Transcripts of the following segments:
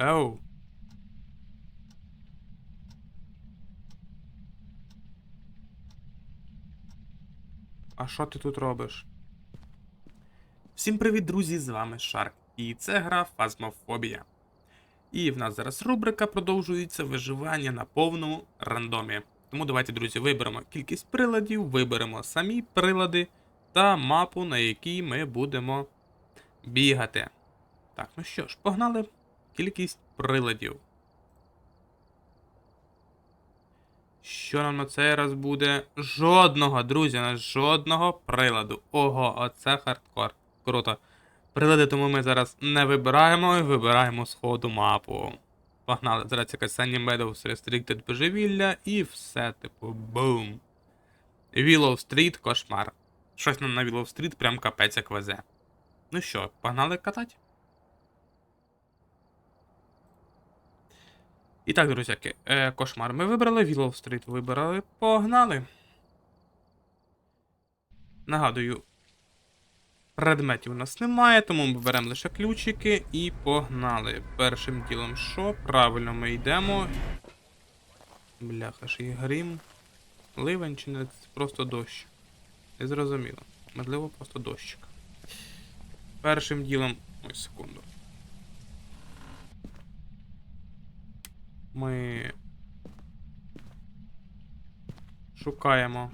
Еу. А що ти тут робиш? Всім привіт, друзі! З вами Шарк. І це гра Фазмофобія. І в нас зараз рубрика продовжується виживання на повному рандомі. Тому давайте, друзі, виберемо кількість приладів, виберемо самі прилади та мапу, на якій ми будемо бігати. Так, ну що ж, погнали. Кількість приладів. Що нам на цей раз буде? Жодного, друзі, на жодного приладу. Ого, оце хардкор. Круто. Прилади тому ми зараз не вибираємо і вибираємо з ходу мапу. Погнали. Зараз якась Meadows Restricted божевілля і все, типу, бум. Willow Street кошмар. Щось нам на Willow Street прям капець як везе. Ну що, погнали катати? І так, друзяки, е, кошмар ми вибрали, Willow Street вибрали, погнали. Нагадую, предметів у нас немає, тому ми беремо лише ключики і погнали. Першим ділом що? Правильно ми йдемо. Бляха ж і грім. Ливень чи не просто дощ? Не зрозуміло. Можливо, просто дощик. Першим ділом. Ой, секунду. Ми шукаємо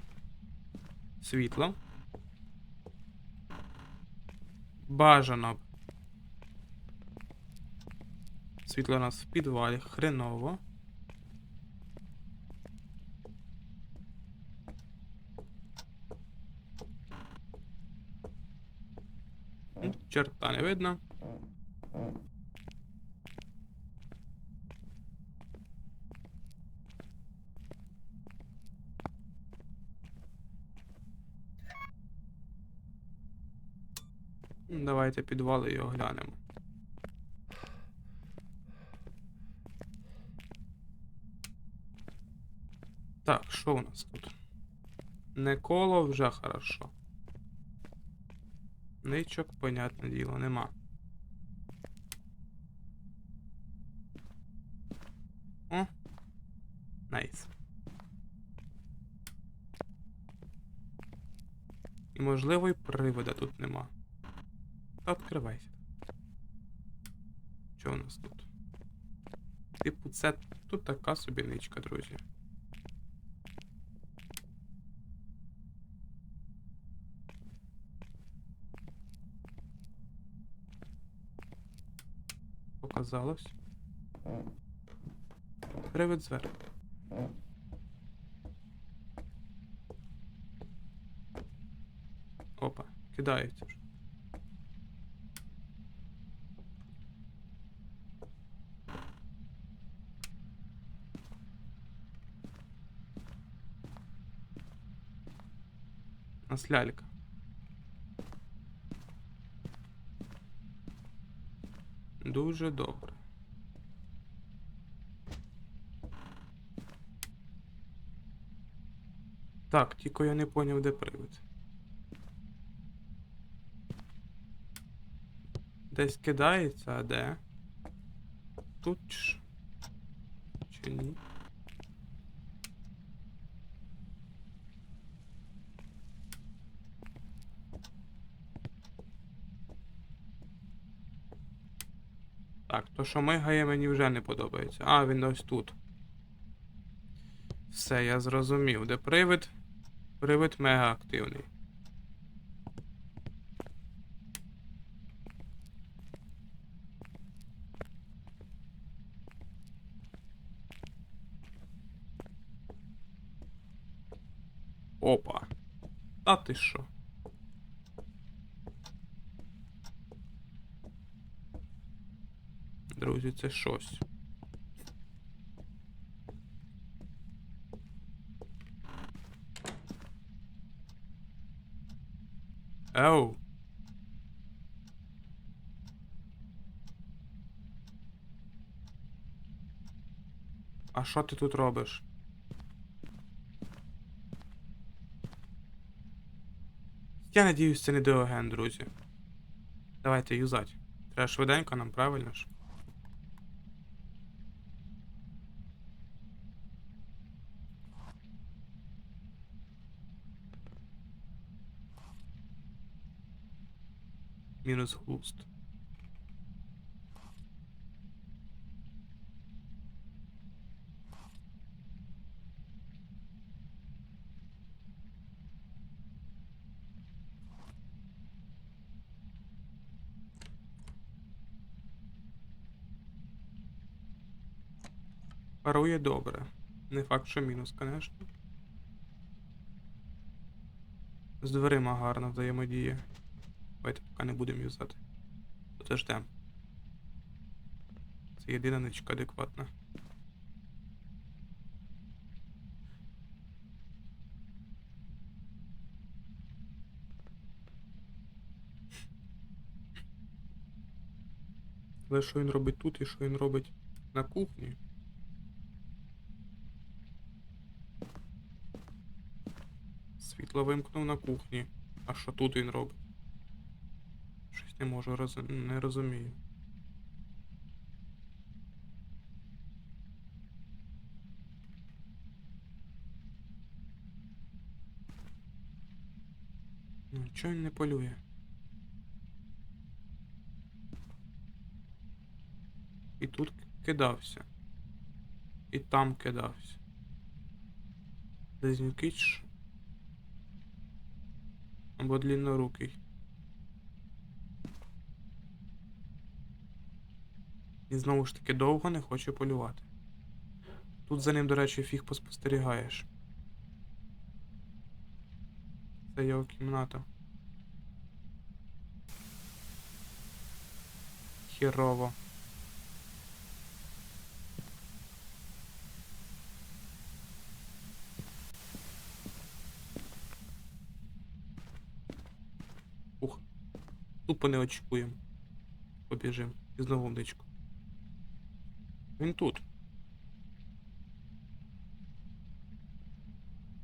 світло. Бажано. б. Світло у нас в підвалі хреново. Черта не видно. Давайте підвали і оглянемо. Так, що у нас тут? Не коло вже хорошо. Ничок, понятне діло, нема. О. Найс. І можливо і привода тут нема. Та відкривайся. Що у нас тут? Типу, це тут така собі ничка, друзі. Показалось. Привид зверху. Опа, кидається вже. Нас лялька. Дуже добре. Так, тільки я не поняв, де привид. Десь кидається, а де? Тут ж. Чи ні? Так, то, що мигає, мені вже не подобається. А, він ось тут. Все, я зрозумів. Де привид? Привид мега активний. Опа. А ти що? Друзі, це щось. Еу. А що ти тут робиш? Я надіюсь, це не Деоген, друзі. Давайте юзать. Треба швиденько нам, правильно ж? Мінус глуст. Парує добре. Не факт, що мінус, конечно. З дверима гарно взаємодіє. Давайте поки не будемо юзати. Подождем. Це єдина ничка адекватна. Але що він робить тут і що він робить на кухні? Світло вимкнув на кухні. А що тут він робить? Не можу роз... не розумію. Ну, чого він не полює? І тут кидався. І там кидався. Близнюки чи? Або длиннорукий. І знову ж таки довго не хоче полювати. Тут за ним, до речі, фіг поспостерігаєш. Це його кімната. Хірово. Ух. Тупо не очікуємо. Побіжим. І знову в дичку. Він тут.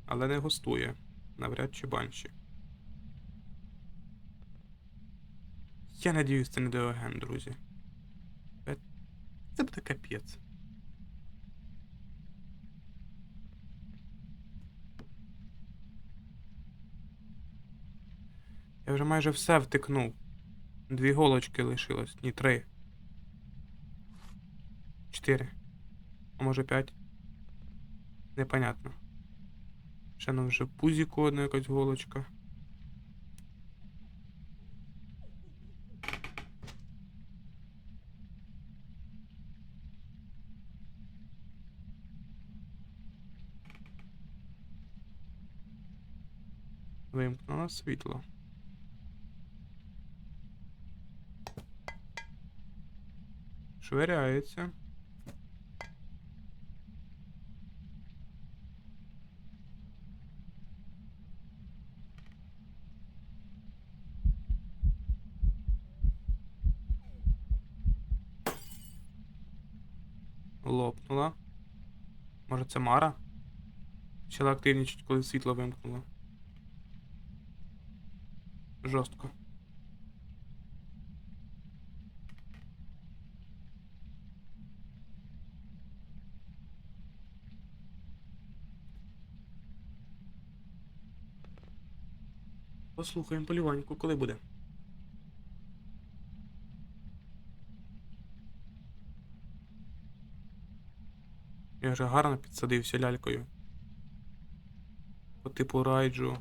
Але не гостує. Навряд чи банші. Я надіюсь, це не Деоген, друзі. Е, Це буде капець. Я вже майже все втикнув. Дві голочки лишилось. Ні, три. Чотири. А може п'ять? Непонятно. Ще нам вже в пузіку одна якась голочка. Вимкнуло світло. Швиряється. Це Мара? Почала активнічати, коли світло вимкнуло. Жорстко. Послухаємо полюваньку, коли буде. Вже гарно підсадився лялькою. По типу райджу.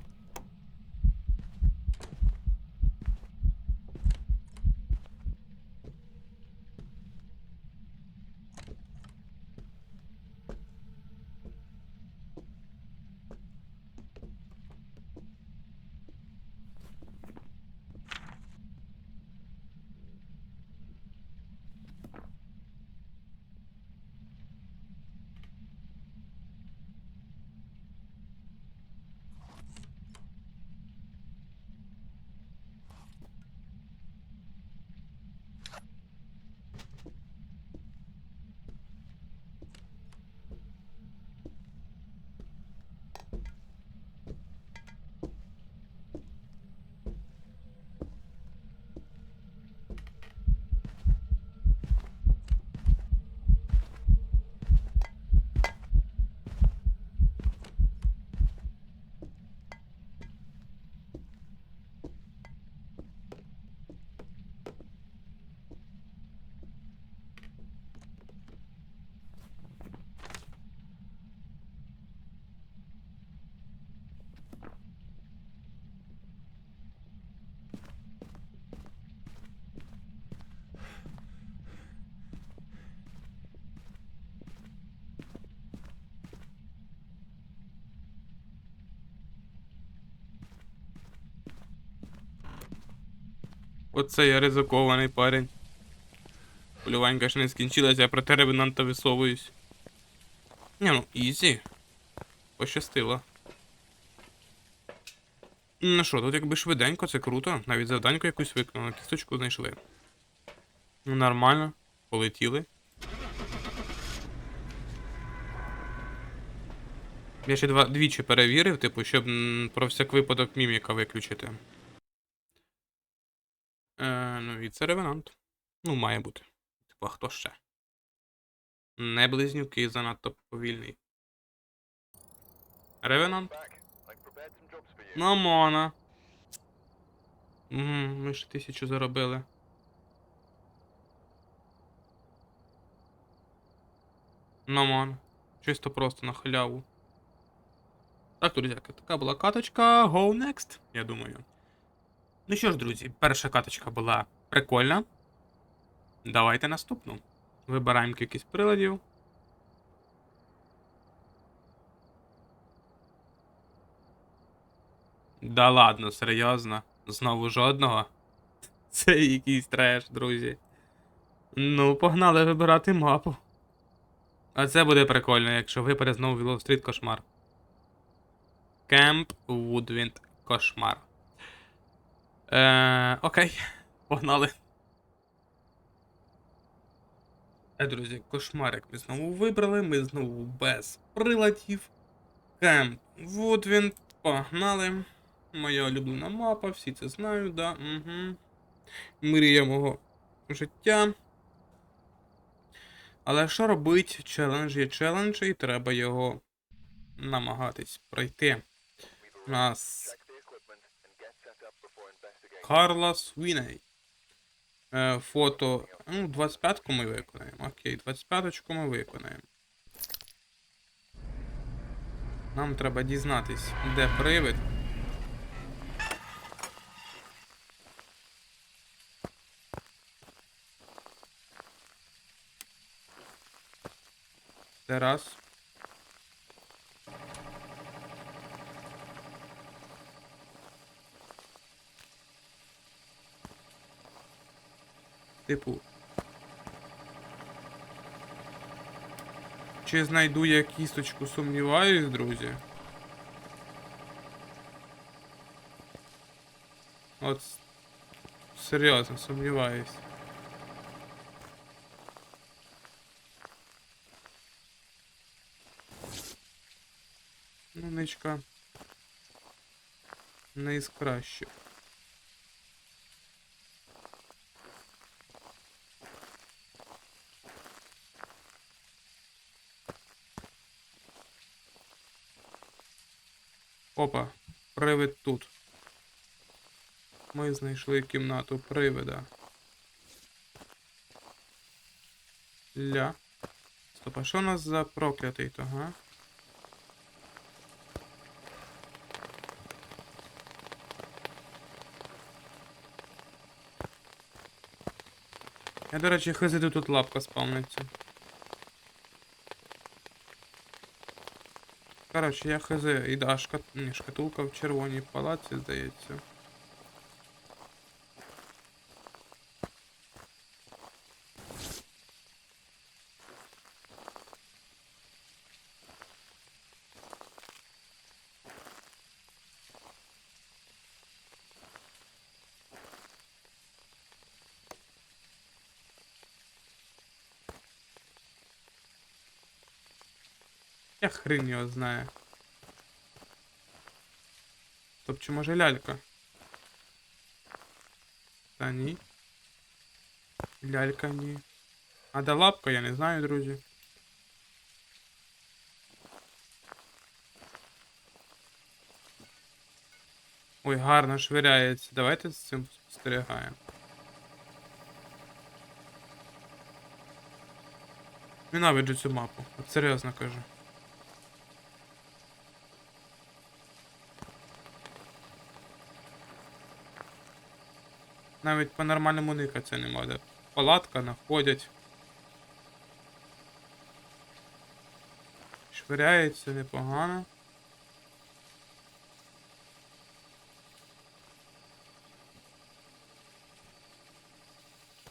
Оце я ризикований парень. Полюванька ще не скінчилася, я проти ревенанта висовуюсь. Ні, ну, ізі. Пощастило. Ну що, тут якби швиденько, це круто. Навіть завданьку якусь виконали, кісточку знайшли. Ну, нормально. Полетіли. Я ще два, двічі перевірив, типу, щоб про всяк випадок міміка виключити. Е, ну, і це ревенант. Ну, має бути. Типу, а хто ще? Не близнюки занадто повільний. Ревенант. Ну, мона. Угу, ми ще тисячу заробили. Ну, мон. Чисто просто на халяву. Так, друзяки, така була каточка. Go next, я думаю. Ну що ж, друзі, перша каточка була прикольна. Давайте наступну. Вибираємо кількість приладів. Да ладно, серйозно. Знову жодного. Це якийсь треш, друзі. Ну, погнали вибирати мапу. А це буде прикольно, якщо випаде знову Willow Street кошмар. Кемп Вудвінд кошмар. Е, окей, погнали. Е, друзі, кошмарик ми знову вибрали, ми знову без приладів. Кемп Вудвінд, погнали. Моя улюблена мапа, всі це знають, да. Угу. Мрія мого життя. Але що робить? Челендж є челендж, і треба його намагатись пройти. У нас Карла Свіней. Е, фото. Ну, 25-ку ми виконаємо. Окей, 25-ку ми виконаємо. Нам треба дізнатись, де привид. Це раз. Типу. Чи знайду я кісточку, сумніваюсь, друзі. От серйозно сумніваюсь. Ну, ничка. Не із. Опа, привид тут. Ми знайшли кімнату привида. Ля. Стоп, а що у нас за проклятий то, га? Я, до речі, хз тут лапка спавниться. Коротше, я хз, і да, шкат... Ні, шкатулка в червоній палаці, здається. Я хрен його знає. Стоп, чи може лялька? Та ні. Лялька ні. А де лапка, я не знаю, друзі. Ой, гарно швиряється. Давайте з цим спостерігаємо. Ненавиджу цю мапу. От серйозно кажу. Навіть по-нормальному никаться не може. Палатка находять. Швиряється непогано.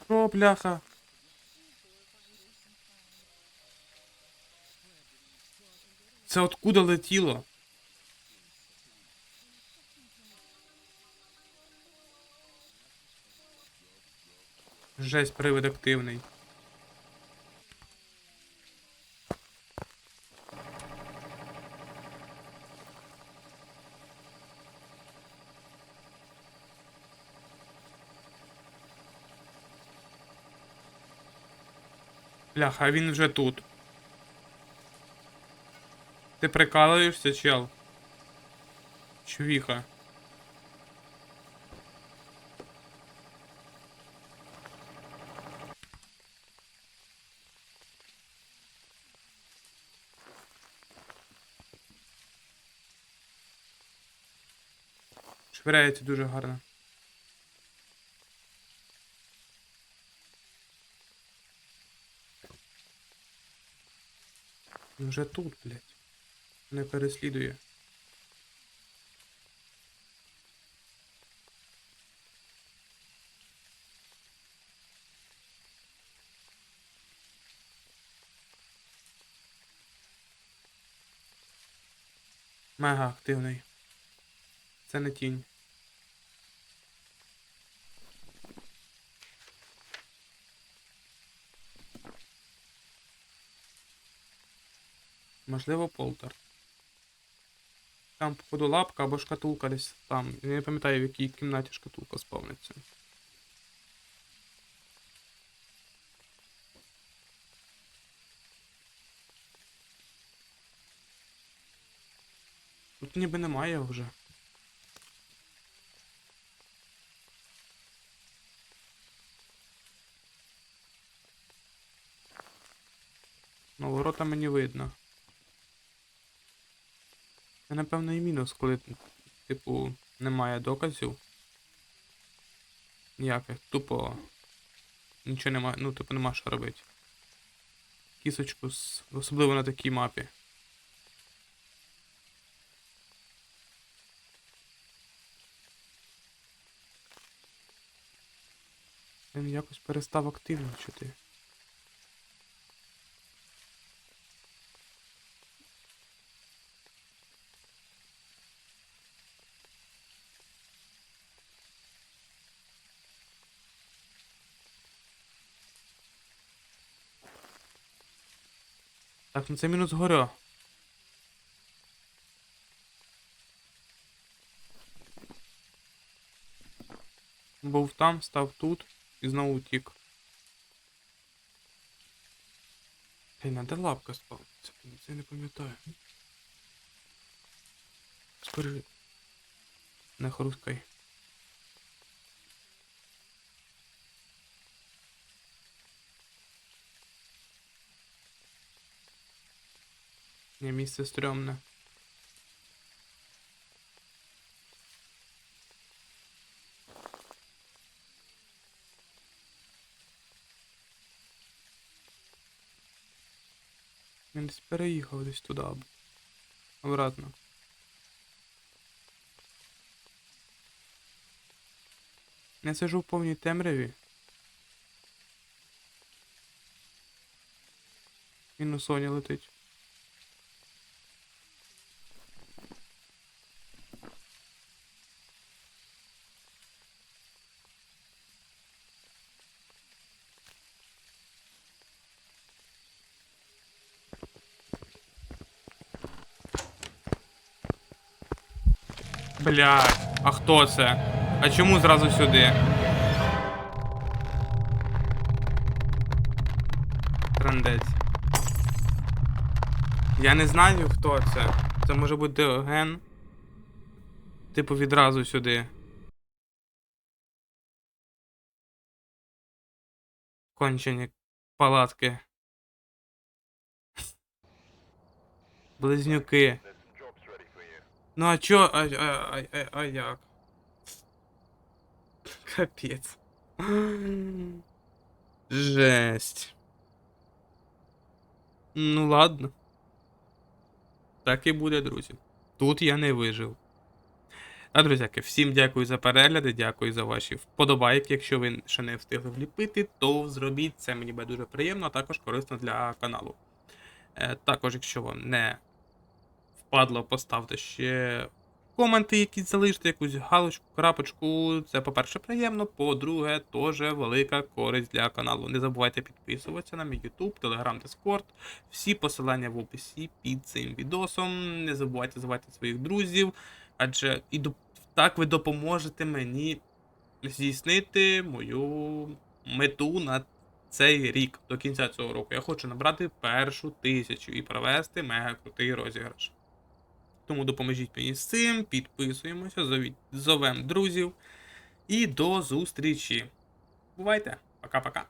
Що, бляха? Це откуда летіло? Жесть, привид активний. Бляха, а він вже тут. Ти прикалуєшся, чел? Чувіха. Швиряється дуже гарно. Вже тут, блядь. Не переслідує. Мега активний. Це не тінь. Можливо, полтер. Там, походу, лапка або шкатулка десь там. Я не пам'ятаю, в якій кімнаті шкатулка спавниться. Тут ніби немає вже. Ну, ворота мені видно. Це, напевно, і мінус, коли, типу, немає доказів. Ніяких. Тупо. Нічого немає. Ну, типу, нема що робити. Кісочку, з... особливо на такій мапі. Він якось перестав активничати. Так, ну це мінус горя. Був там, став тут і знову утік. Та й де лапка спав? Це, це не пам'ятаю. Скорі. Не хрускай. Ні, місце стрьомне. Він десь переїхав десь туди. або Обратно. Я сижу в повній темряві. Він у Соні летить. Блядь, а хто це? А чому зразу сюди? Трандець. Я не знаю, хто це. Це може бути Ген. Типу відразу сюди. Кончені палатки. Близнюки. Ну а чо, а, а, а, а, а як? Капець. Жесть. Ну ладно. Так і буде, друзі. Тут я не вижив. А, друзяки, всім дякую за перегляди, дякую за ваші вподобайки. Якщо ви ще не встигли вліпити, то зробіть це мені буде дуже приємно, а також корисно для каналу. Е, також, якщо вам не впадло, поставте ще коменти, якісь залиште, якусь галочку, крапочку. Це, по-перше, приємно. По-друге, теж велика користь для каналу. Не забувайте підписуватися на мій YouTube, Telegram, Discord. Всі посилання в описі під цим відосом. Не забувайте звати своїх друзів, адже і так ви допоможете мені здійснити мою мету на цей рік до кінця цього року. Я хочу набрати першу тисячу і провести мега крутий розіграш. Тому допоможіть мені з цим, підписуємося, зовіть, друзів. І до зустрічі. Бувайте! Пока-пока.